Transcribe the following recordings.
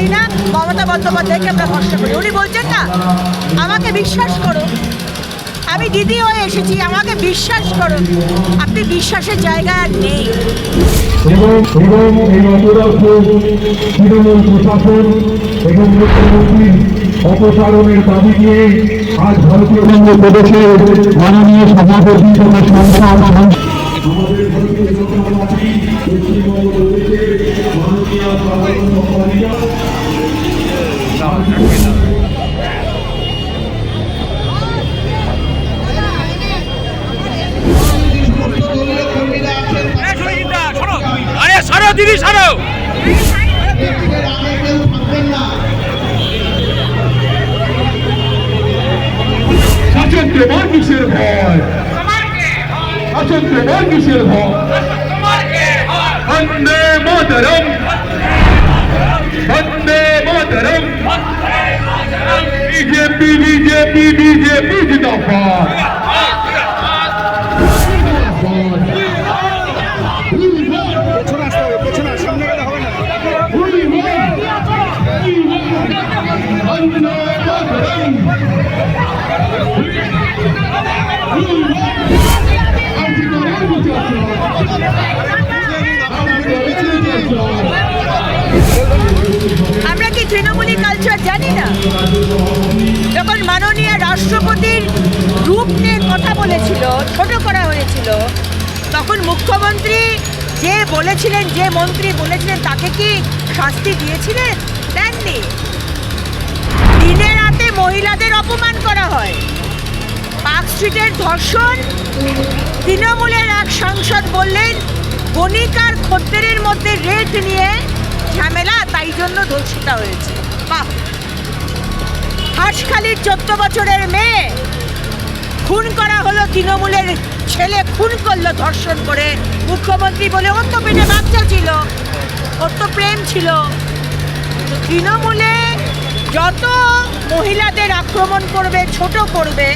করি না, মমতা বন্দ্যোপাধ্যায়কে আমরা ভরসা করি। উনি বলছেন না, আমাকে বিশ্বাস করো। আমি দিদি হয়ে এসেছি, আমাকে বিশ্বাস করো। আপনি বিশ্বাসের জায়গা আর নেই। তৃণমূল প্রশাসন এবং মুখ্যমন্ত্রীর অপসারণের দাবি আজ ভারতীয় প্রদেশের মাননীয় সভাপতি আমাদের ভারতীয় জনতা পার্টি পশ্চিমবঙ্গ মাননীয় দিদি সরো শাসন তোমার কিসের ভয়। শাসন তোমার কিসের ভয়। বন্দে মাতরম। বন্দে মাতরম। বিজেপি বিজেপি বিজেপি জিন্দাবাদ। আমরা কি তৃণমূলী কালচার জানি না? যখন মাননীয় রাষ্ট্রপতির রূপ নিয়ে কথা বলেছিল, ছোট করা হয়েছিল, তখন মুখ্যমন্ত্রী যে বলেছিলেন, যে মন্ত্রী বলেছিলেন, তাকে কি শাস্তি দিয়েছিলেন? দেননি। দিনে রাতে মহিলাদের অপমান করা হয়। পার্ক স্ট্রিটের ধর্ষণ, তৃণমূলের এক সাংসদ বললেন বণিকার খদ্দেরের মধ্যে রেট নিয়ে ঝামেলা, তাই জন্য ধর্ষিতা হয়েছে। বাহ! হাঁসখালির চোদ্দ বছরের মেয়ে, খুন করা হলো তৃণমূলের ছেলে, খুন করল ধর্ষণ করে মুখ্যমন্ত্রী বলে ওর তো পেটে বাচ্চা ছিল ওর তো প্রেম ছিল তৃণমূলে যত মহিলাদের আক্রমণ করবে, ছোট করবে,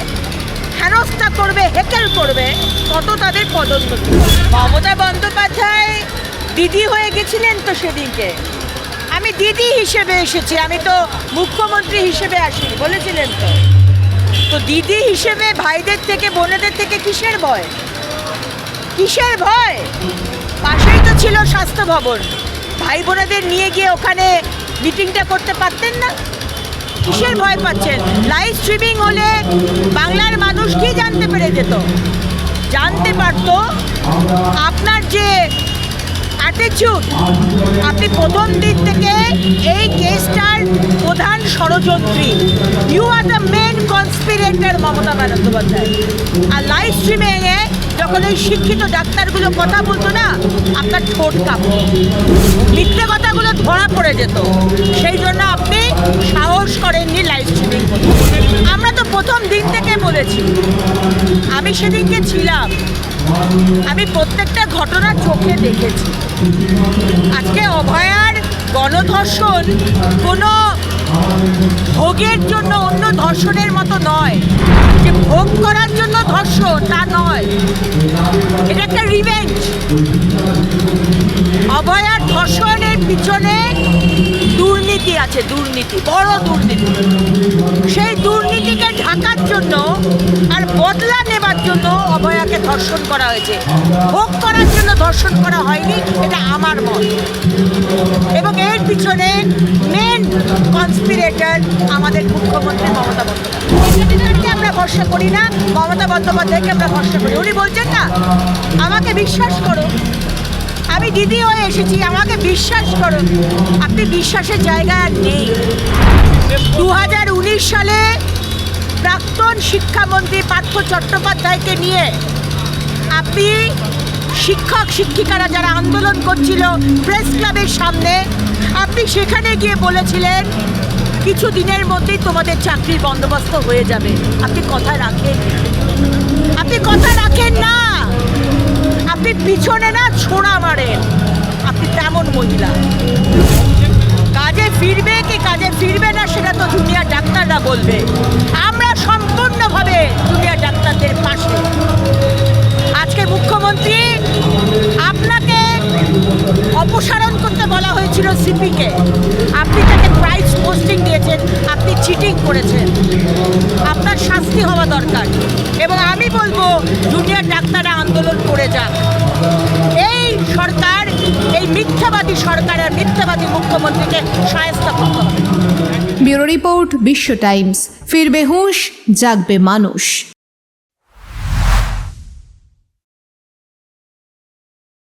হেনস্থা করবে, হেকেল করবে, তত তাদের পদোন্নতি। মমতা বন্দ্যোপাধ্যায় দিদি হয়ে গেছিলেন তো সেদিনকে। আমি দিদি হিসেবে এসেছি, আমি তো মুখ্যমন্ত্রী হিসেবে আসিনি, বলেছিলেন তো। তো দিদি হিসেবে ভাইদের থেকে, বোনেদের থেকে কিসের ভয়? কিসের ভয়? পাশেই তো ছিল স্বাস্থ্য ভবন। ভাই বোনেদের নিয়ে গিয়ে ওখানে মিটিংটা করতে পারতেন না? কিসের ভয় পাচ্ছেন? লাইভ স্ট্রিমিং হলে বাংলার মানুষ কি জানতে পেরে যেত? জানতে পারতো আপনার যে অ্যাটিচিউড আপনি প্রথম দিক থেকে এই কেসটার প্রধান ষড়যন্ত্রী। You are the main conspirator Mamata Bandyopadhyay. R live স্ট্রিমিংয়ে যখন এই শিক্ষিত ডাক্তারগুলো কথা বলতো না, আপনার ঠোঁট কাঁপতো। মিথ্যে কথাগুলো ধরা পড়ে যেত সেই জন্য আপনি সাহস করেননি লাইভ স্ট্রিমিং করতে আমরা তো প্রথম দিন বলেছি। আমি সেদিনকে ছিলাম। আমি প্রত্যেকটা ঘটনা চোখে দেখেছি। আজকে অভয়ার গণধর্ষণ কোনো ভোগের জন্য অন্য ধর্ষণের মতো নয়। যে ভোগ করার জন্য ধর্ষণ, তা নয়। এটা একটা রিভেঞ্জ অভয়ার ধর্ষণের পিছনে দুর্নীতি আছে দুর্নীতি? বড় দুর্নীতি। সেই দুর্নীতিকে ঢাকার জন্য আর বদলা নেবার জন্য অভয়াকে ধর্ষণ করা হয়েছে। ভোগ করার জন্য ধর্ষণ করা হয়নি, এটা আমার মত। এবং এর পিছনে মেন কনস্পিরেটর আমাদের মুখ্যমন্ত্রী মমতা বন্দ্যোপাধ্যায়। আমরা ভরসা করি না, মমতা বন্দ্যোপাধ্যায়কে আমরা ভরসা করি। উনি বলছেন না, আমাকে বিশ্বাস করো আমি দিদি হয়ে এসেছি, আমাকে বিশ্বাস করো। আপনি বিশ্বাসের জায়গা আর নেই। দু হাজার উনিশ সালে প্রাক্তন শিক্ষামন্ত্রী পার্থ চট্টোপাধ্যায়কে নিয়ে আপনি শিক্ষক, শিক্ষিকারা যারা আন্দোলন করছিল প্রেস ক্লাবের সামনে, আপনি সেখানে গিয়ে বলেছিলেন, কিছু দিনের মধ্যেই তোমাদের চাকরির বন্দোবস্ত হয়ে যাবে। আপনি কথা রাখেন। আপনি কথা রাখেন না। আপনি পিছনে না ছোড়া মারেন আপনি তেমন মহিলা। কাজে ফিরবে কি কাজে ফিরবে না সেটা তো দুনিয়ার ডাক্তাররা বলবে। আমরা সম্পূর্ণভাবে দুনিয়ার ডাক্তারদের পাশে। আজকে মুখ্যমন্ত্রী আপনাকে অপসারণ করতে বলা হয়েছিল সিপিকে। প্রাইস পোস্টিং দিয়েছেন, আপনি চিটিং করেছেন। আপনার শাস্তি হওয়া দরকার। এবং আমি বলব জুনিয়র ডাক্তাররা আন্দোলন করে যাক এই সরকার, এই মিথ্যাবাদী সরকার আর মিথ্যাবাদী মুখ্যমন্ত্রীকে সায়স্তা করতে হবে। Bureau report Biswa Times. ফিরবে হুঁশ, জাগবে মানুষ।